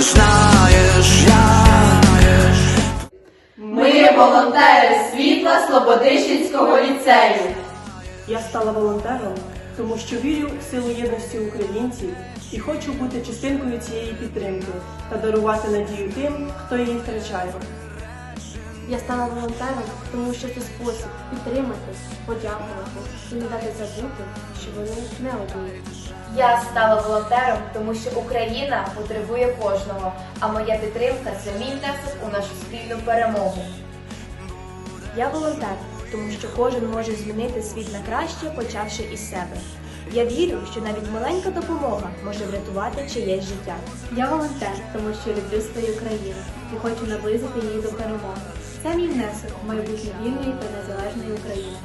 знаєш, я Ми волонтери світла Слободищенського ліцею. Я стала волонтером, тому що вірю в силу єдності українців і хочу бути частинкою цієї підтримки та дарувати надію тим, хто її втрачає. Я стала волонтером, тому що це спосіб підтримати, подякувати і не дати забути, що вони не одні. Я стала волонтером, тому що Україна потребує кожного, а моя підтримка це мій внесок у нашу спільну перемогу. Я волонтер, тому що кожен може змінити світ на краще, почавши із себе. Я вірю, що навіть маленька допомога може врятувати чиєсь життя. Я волонтер, тому що люблю свою країну і хочу наблизити її до перемоги. Це мій внесок в майбутнє вільної та незалежної України.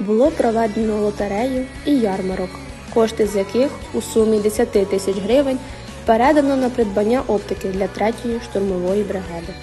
Було проведено лотерею і ярмарок, кошти з яких у сумі 10 тисяч гривень передано на придбання оптики для 3-ї штурмової бригади.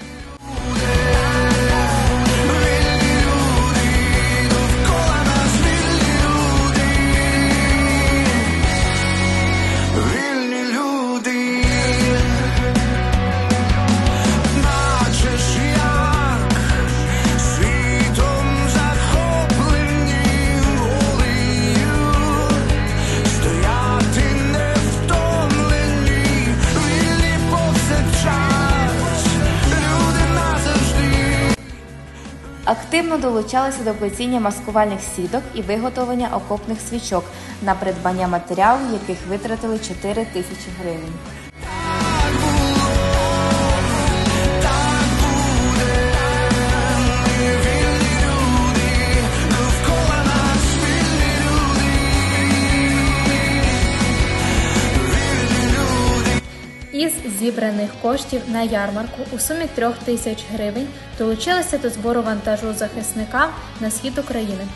Активно долучалися до плетіння маскувальних сіток і виготовлення окопних свічок на придбання матеріалу, яких витратили 4 тисячі гривень. Зібраних коштів на ярмарку у сумі трьох тисяч гривень долучилися до збору вантажу захисника на схід України.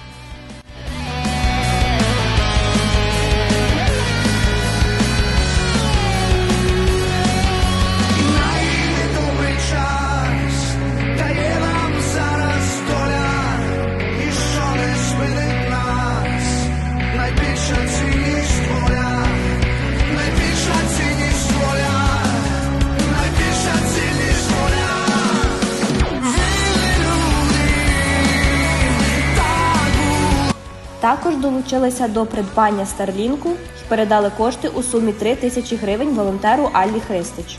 Також долучилися до придбання Старлінку і передали кошти у сумі 3 тисячі гривень волонтеру Аллі Христич.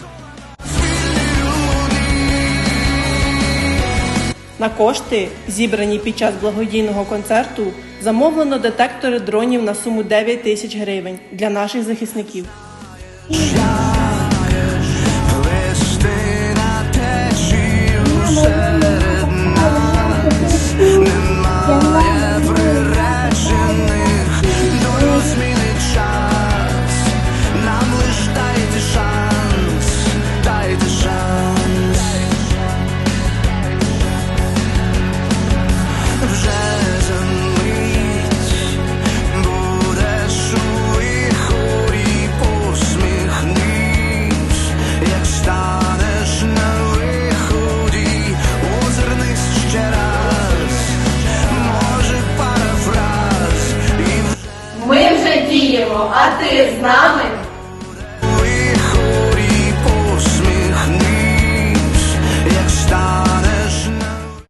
На кошти, зібрані під час благодійного концерту, замовлено детектори дронів на суму 9 тисяч гривень для наших захисників. Серед нас а ти з нами.